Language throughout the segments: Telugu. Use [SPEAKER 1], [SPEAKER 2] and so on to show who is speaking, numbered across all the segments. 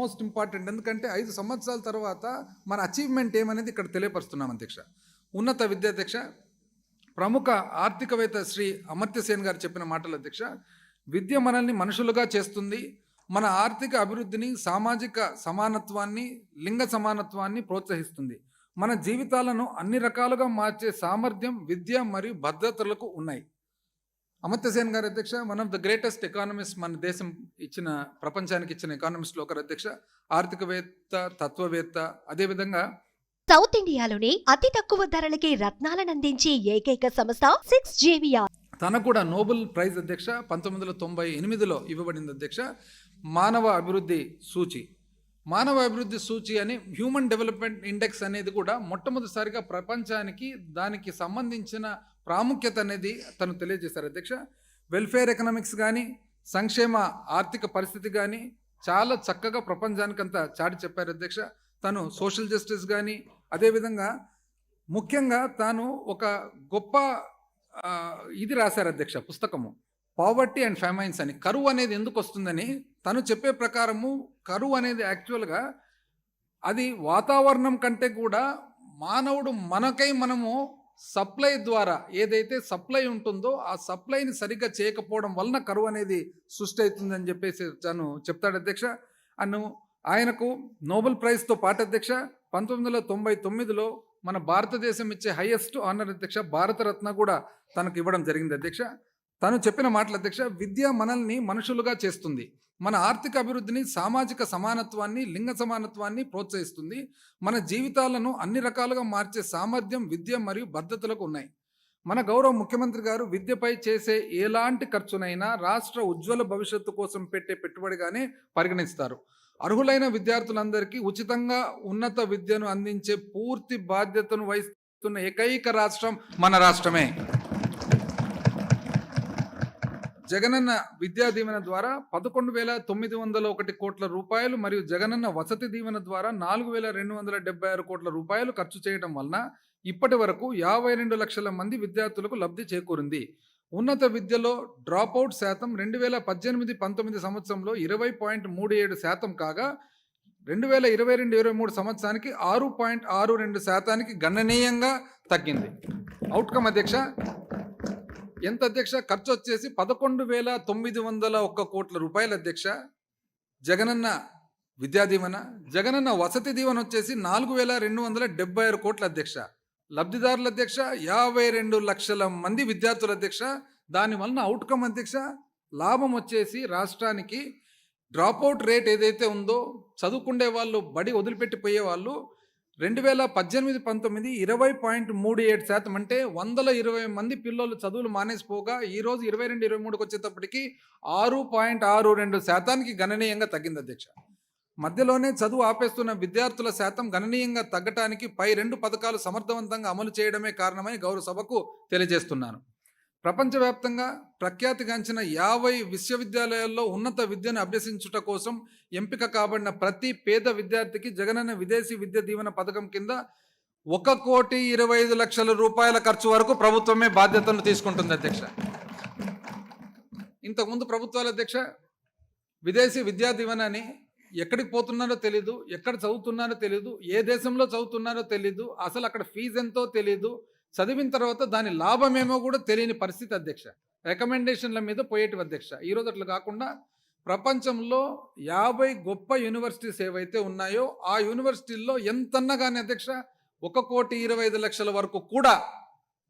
[SPEAKER 1] Most important. ఎందుకంటే ఐదు సంవత్సరాల తర్వాత మన అచీవ్మెంట్ ఏమనేది ఇక్కడ తెలియపరుస్తున్నాం అధ్యక్ష. ఉన్నత విద్యాధ్యక్ష ప్రముఖ ఆర్థికవేత్త శ్రీ అమర్త్యసేన్ గారు చెప్పిన మాటలు అధ్యక్ష విద్య మనల్ని మనుషులుగా చేస్తుంది. మన ఆర్థిక అభివృద్ధిని సామాజిక సమానత్వాన్ని లింగ సమానత్వాన్ని ప్రోత్సహిస్తుంది. మన జీవితాలను అన్ని రకాలుగా మార్చే సామర్థ్యం విద్య మరియు భద్రతలకు ఉన్నాయి. అమర్త్య సేన్ గారు అధ్యక్ష one of the greatest economist మన దేశం ఇచ్చిన ప్రపంచానికి ఇచ్చిన ఎకానమిస్ట్లో ఒకరు అధ్యక్ష ఆర్థికవేత్త తత్వవేత్త అదేవిధంగా
[SPEAKER 2] సౌత్ ఇండియాలోనే అతి తక్కువ ధరలకి రత్నాలనందించే ఏకైక సంస్థ సిక్స్ జేవియా
[SPEAKER 1] తన కూడా నోబెల్ ప్రైజ్ అధ్యక్ష పంతొమ్మిది వందల తొంభై ఎనిమిదిలో ఇవ్వబడింది అధ్యక్ష మానవ అభివృద్ధి సూచి. మానవ అభివృద్ధి సూచి అని హ్యూమన్ డెవలప్మెంట్ ఇండెక్స్ అనేది కూడా మొట్టమొదటిసారిగా ప్రపంచానికి దానికి సంబంధించిన ప్రాముఖ్యత అనేది తను తెలియజేశారు. అధ్యక్ష వెల్ఫేర్ ఎకనామిక్స్ కానీ సంక్షేమ ఆర్థిక పరిస్థితి కానీ చాలా చక్కగా ప్రపంచానికంతా చాటి చెప్పారు అధ్యక్ష. తను సోషల్ జస్టిస్ కానీ అదేవిధంగా ముఖ్యంగా తాను ఒక గొప్ప ఇది రాశారు అధ్యక్ష పుస్తకము. పావర్టీ అండ్ ఫెమైన్స్ అని. కరువు అనేది ఎందుకు వస్తుందని తను చెప్పే ప్రకారము కరువు అనేది యాక్చువల్గా అది వాతావరణం కంటే కూడా మానవుడు మనకై మనము సప్లై ద్వారా ఏదైతే సప్లై ఉంటుందో ఆ సప్లైని సరిగ్గా చేయకపోవడం వలన కరువు అనేది సృష్టి అవుతుందని చెప్పేసి తను చెప్తాడు అధ్యక్ష. అను ఆయనకు నోబెల్ ప్రైజ్తో పాటు అధ్యక్ష పంతొమ్మిది వందల తొంభై తొమ్మిదిలో మన భారతదేశం ఇచ్చే హైయెస్ట్ ఆనర్ అధ్యక్ష భారతరత్న కూడా తనకు ఇవ్వడం జరిగింది అధ్యక్ష. తను చెప్పిన మాటల అధ్యక్ష విద్య మనల్ని మనుషులుగా చేస్తుంది. మన ఆర్థిక అభివృద్ధిని సామాజిక సమానత్వాన్ని లింగ సమానత్వాన్ని ప్రోత్సహిస్తుంది. మన జీవితాలను అన్ని రకాలుగా మార్చే సామర్థ్యం విద్య మరియు భద్రతలకు ఉన్నాయి. మన గౌరవ ముఖ్యమంత్రి గారు విద్యపై చేసే ఎలాంటి ఖర్చునైనా రాష్ట్ర ఉజ్వల భవిష్యత్తు కోసం పెట్టే పెట్టుబడిగానే పరిగణిస్తారు. అర్హులైన విద్యార్థులందరికీ ఉచితంగా ఉన్నత విద్యను అందించే పూర్తి బాధ్యతను వహిస్తున్న ఏకైక రాష్ట్రం మన రాష్ట్రమే. జగనన్న విద్యా దీవెన ద్వారా పదకొండు వేల తొమ్మిది వందల ఒకటి కోట్ల రూపాయలు మరియు జగనన్న వసతి దీవెన ద్వారా నాలుగు వేల రెండు వందల డెబ్బై ఆరు కోట్ల రూపాయలు ఖర్చు చేయడం వలన ఇప్పటి వరకు యాభై రెండు లక్షల మంది విద్యార్థులకు లబ్ధి చేకూరింది. ఉన్నత విద్యలో డ్రాపౌట్ శాతం రెండు వేల పద్దెనిమిది పంతొమ్మిది సంవత్సరంలో ఇరవై పాయింట్ మూడు ఏడు శాతం కాగా రెండు వేల ఇరవై రెండు ఇరవై మూడు సంవత్సరానికి ఆరు పాయింట్ ఆరు రెండు శాతానికి గణనీయంగా తగ్గింది. అవుట్కమ్ అధ్యక్ష ఎంత అధ్యక్ష? ఖర్చు వచ్చేసి పదకొండు వేల తొమ్మిది వందల ఒక్క కోట్ల రూపాయల అధ్యక్ష. జగనన్న విద్యా దీవెన జగనన్న వసతి దీవెన వచ్చేసి నాలుగు వేల రెండు వందల డెబ్బై ఆరు కోట్ల అధ్యక్ష. లబ్ధిదారుల అధ్యక్ష యాభై రెండు లక్షల మంది విద్యార్థుల అధ్యక్ష. దాని వలన అవుట్కమ్ అధ్యక్ష లాభం వచ్చేసి రాష్ట్రానికి డ్రాప్అవుట్ రేట్ ఏదైతే ఉందో చదువుకుండే వాళ్ళు బడి వదిలిపెట్టిపోయే వాళ్ళు రెండు వేల పద్దెనిమిది పంతొమ్మిది ఇరవై పాయింట్ మూడు ఏడు శాతం అంటే వందల ఇరవై మంది పిల్లలు చదువులు మానేసిపోగా ఈరోజు ఇరవై రెండు ఇరవై మూడుకి వచ్చేటప్పటికి ఆరు పాయింట్ ఆరు రెండు శాతానికి గణనీయంగా తగ్గింది అధ్యక్ష. మధ్యలోనే చదువు ఆపేస్తున్న విద్యార్థుల శాతం గణనీయంగా తగ్గటానికి పై రెండు పథకాలు సమర్థవంతంగా అమలు చేయడమే కారణమని గౌరవ సభకు తెలియజేస్తున్నాను. ప్రపంచవ్యాప్తంగా ప్రఖ్యాతిగాంచిన యాభై విశ్వవిద్యాలయాల్లో ఉన్నత విద్యను అభ్యసించుట కోసం ఎంపిక కాబడిన ప్రతి పేద విద్యార్థికి జగనన్న విదేశీ విద్య దీవెన పథకం కింద ఒక కోటి ఇరవై ఐదు లక్షల రూపాయల ఖర్చు వరకు ప్రభుత్వమే బాధ్యతను తీసుకుంటుంది అధ్యక్ష. ఇంతకుముందు ప్రభుత్వాల అధ్యక్ష విదేశీ విద్యా దీవెన అని ఎక్కడికి పోతున్నారో తెలీదు ఎక్కడ చదువుతున్నారో తెలీదు ఏ దేశంలో చదువుతున్నారో తెలీదు అసలు అక్కడ ఫీజు ఎంతో తెలీదు చదివిన తర్వాత దాని లాభమేమో కూడా తెలియని పరిస్థితి అధ్యక్ష. రికమెండేషన్ల మీద పోయేటి అధ్యక్ష. ఈరోజు అట్లా కాకుండా ప్రపంచంలో యాభై గొప్ప యూనివర్సిటీస్ ఏవైతే ఉన్నాయో ఆ యూనివర్సిటీల్లో ఎంతన్నా కానీ అధ్యక్ష ఒక కోటి ఇరవై ఐదు లక్షల వరకు కూడా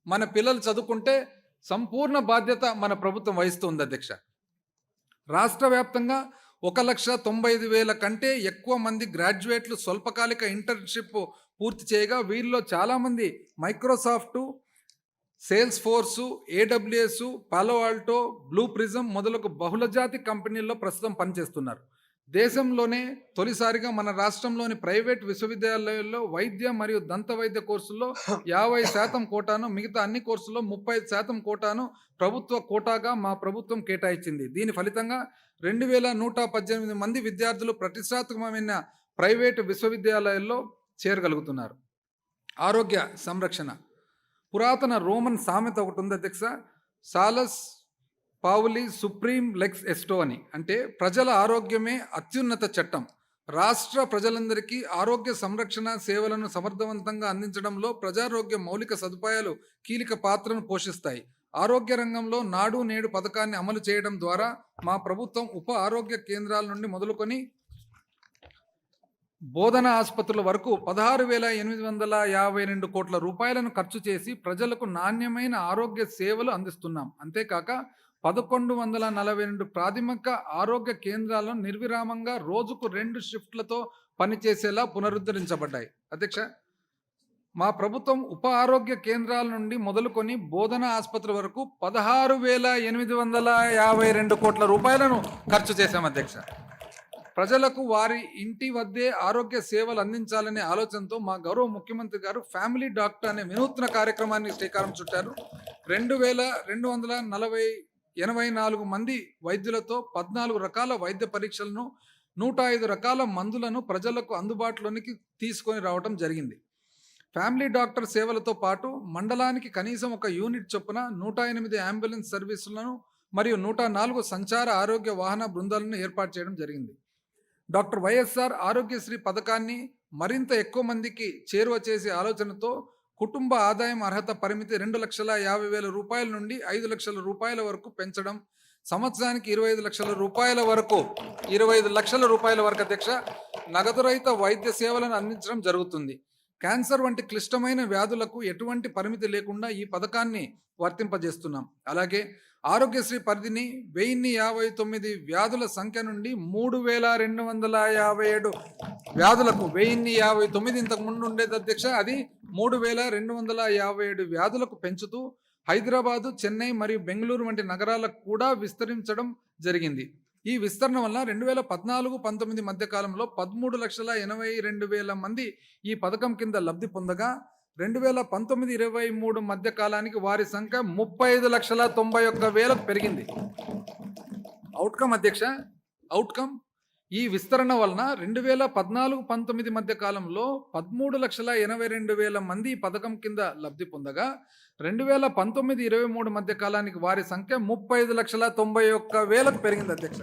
[SPEAKER 1] మన పిల్లలు చదువుకుంటే సంపూర్ణ బాధ్యత మన ప్రభుత్వం వహిస్తుంది అధ్యక్ష. రాష్ట్ర వ్యాప్తంగా ఒక లక్ష తొంభై ఐదు వేల కంటే ఎక్కువ మంది గ్రాడ్యుయేట్లు స్వల్పకాలిక ఇంటర్న్షిప్ పూర్తి చేయగా వీరిలో చాలామంది Microsoft sales force AWS Palo Alto Blue Prism మొదలగు బహుళజాతి కంపెనీల్లో ప్రస్తుతం పనిచేస్తున్నారు. దేశంలోనే తొలిసారిగా మన రాష్ట్రంలోని ప్రైవేట్ విశ్వవిద్యాలయాల్లో వైద్య మరియు దంత వైద్య కోర్సుల్లో యాభై శాతం కోటాను మిగతా అన్ని కోర్సుల్లో ముప్పై శాతం కోటాను ప్రభుత్వ కోటాగా మా ప్రభుత్వం కేటాయించింది. దీని ఫలితంగా రెండు వేల నూట పద్దెనిమిది మంది విద్యార్థులు ప్రతిష్టాత్మకమైన ప్రైవేటు విశ్వవిద్యాలయాల్లో చేరగలుగుతున్నారు. ఆరోగ్య సంరక్షణ. పురాతన రోమన్ సామెత ఒకటి ఉంది అధ్యక్ష. సాలస్ పావులి సుప్రీం లెక్స్ ఎస్టో అని. అంటే ప్రజల ఆరోగ్యమే అత్యున్నత చట్టం. రాష్ట్ర ప్రజలందరికీ ఆరోగ్య సంరక్షణ సేవలను సమర్థవంతంగా అందించడంలో ప్రజారోగ్య మౌలిక సదుపాయాలు కీలక పాత్రను పోషిస్తాయి. ఆరోగ్య రంగంలో నాడు నేడు పథకాన్ని అమలు చేయడం ద్వారా మా ప్రభుత్వం ఉప ఆరోగ్య కేంద్రాల నుండి మొదలుకొని బోధన ఆసుపత్రుల వరకు పదహారు వేల ఎనిమిది వందల యాభై రెండు కోట్ల రూపాయలను ఖర్చు చేసి ప్రజలకు నాణ్యమైన ఆరోగ్య సేవలు అందిస్తున్నాం. అంతేకాక పదకొండు వందల నలభై రెండు ప్రాథమిక ఆరోగ్య కేంద్రాలను నిర్విరామంగా రోజుకు రెండు షిఫ్ట్లతో పనిచేసేలా పునరుద్ధరించబడ్డాయి. అధ్యక్ష మా ప్రభుత్వం ఉప ఆరోగ్య కేంద్రాల నుండి మొదలుకొని బోధన ఆసుపత్రి వరకు పదహారు వేల ఎనిమిది వందల యాభై రెండు కోట్ల రూపాయలను ఖర్చు చేశాం అధ్యక్ష. ప్రజలకు వారి ఇంటి వద్దే ఆరోగ్య సేవలు అందించాలనే ఆలోచనతో మా గౌరవ ముఖ్యమంత్రి గారు ఫ్యామిలీ డాక్టర్ అనే వినూత్న కార్యక్రమాన్ని శ్రీకారం చుట్టారు. రెండు వేల రెండు వందల నలభై ఎనభై నాలుగు మంది వైద్యులతో పద్నాలుగు రకాల వైద్య పరీక్షలను నూట ఐదు రకాల మందులను ప్రజలకు అందుబాటులోనికి తీసుకొని రావడం జరిగింది. ఫ్యామిలీ డాక్టర్ సేవలతో పాటు మండలానికి కనీసం ఒక యూనిట్ చొప్పున నూట ఎనిమిది అంబులెన్స్ సర్వీసులను మరియు నూట నాలుగు సంచార ఆరోగ్య వాహన బృందాలను ఏర్పాటు చేయడం జరిగింది. డాక్టర్ వైఎస్ఆర్ ఆరోగ్యశ్రీ పథకాన్ని మరింత ఎక్కువ మందికి చేరువ చేసే ఆలోచనతో కుటుంబ ఆదాయం అర్హత పరిమితి రెండు లక్షల యాభై వేల రూపాయల నుండి ఐదు లక్షల రూపాయల వరకు పెంచడం సంవత్సరానికి ఇరవై ఐదు లక్షల రూపాయల వరకు ఇరవై ఐదు లక్షల రూపాయల వరకు అధ్యక్ష నగదురహిత వైద్య సేవలను అందించడం జరుగుతుంది. క్యాన్సర్ వంటి క్లిష్టమైన వ్యాధులకు ఎటువంటి పరిమితి లేకుండా ఈ పథకాన్ని వర్తింపజేస్తున్నాం. అలాగే ఆరోగ్యశ్రీ పరిధిని వెయ్యిన్ని యాభై తొమ్మిది వ్యాధుల సంఖ్య నుండి మూడు వేల రెండు వందల యాభై ఏడు వ్యాధులకు వెయ్యిన్ని యాభై తొమ్మిది ఇంతకు ముందు ఉండేది అధ్యక్ష అది మూడు వేల రెండు వందల యాభై ఏడు వ్యాధులకు పెంచుతూ హైదరాబాదు చెన్నై మరియు బెంగళూరు వంటి నగరాలకు కూడా విస్తరించడం జరిగింది. ఈ విస్తరణ వల్ల రెండు వేల పద్నాలుగు పంతొమ్మిది మధ్య కాలంలో పదమూడు లక్షల ఎనభై రెండు వేల మంది ఈ పథకం కింద లబ్ధి పొందగా రెండు వేల పంతొమ్మిది ఇరవై మూడు మధ్య కాలానికి వారి సంఖ్య ముప్పై ఐదు లక్షల తొంభై ఒక్క వేలకు పెరిగింది. అవుట్కమ్ అధ్యక్ష అవుట్కమ్ ఈ విస్తరణ వలన రెండు వేల పద్నాలుగు పంతొమ్మిది మధ్య కాలంలో పదమూడు లక్షల ఎనభై రెండు వేల మంది పథకం కింద లబ్ధి పొందగా రెండు వేల పంతొమ్మిది ఇరవై మూడు మధ్య కాలానికి వారి సంఖ్య ముప్పై ఐదు లక్షల తొంభై ఒక్క వేలకు పెరిగింది అధ్యక్ష.